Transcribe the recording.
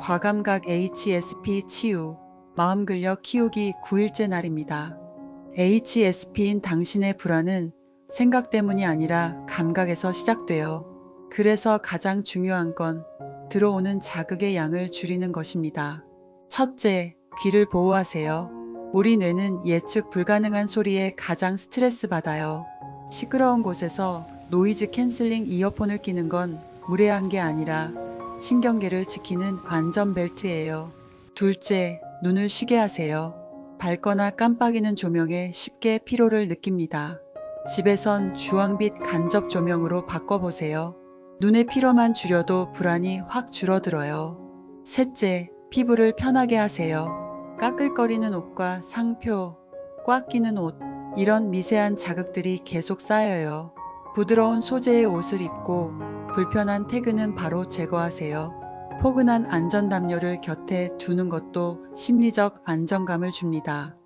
과감각 HSP 치유, 마음 근력 키우기 9일째 날입니다. HSP인 당신의 불안은 생각 때문이 아니라 감각에서 시작돼요. 그래서 가장 중요한 건 들어오는 자극의 양을 줄이는 것입니다. 첫째, 귀를 보호하세요. 우리 뇌는 예측 불가능한 소리에 가장 스트레스 받아요. 시끄러운 곳에서 노이즈 캔슬링 이어폰을 끼는 건 무례한 게 아니라 신경계를 지키는 안전벨트예요. 둘째, 눈을 쉬게 하세요. 밝거나 깜빡이는 조명에 쉽게 피로를 느낍니다. 집에선 주황빛 간접 조명으로 바꿔보세요. 눈의 피로만 줄여도 불안이 확 줄어들어요. 셋째, 피부를 편하게 하세요. 까끌거리는 옷과 상표, 꽉 끼는 옷, 이런 미세한 자극들이 계속 쌓여요. 부드러운 소재의 옷을 입고 불편한 태그는 바로 제거하세요. 포근한 안전담요를 곁에 두는 것도 심리적 안정감을 줍니다.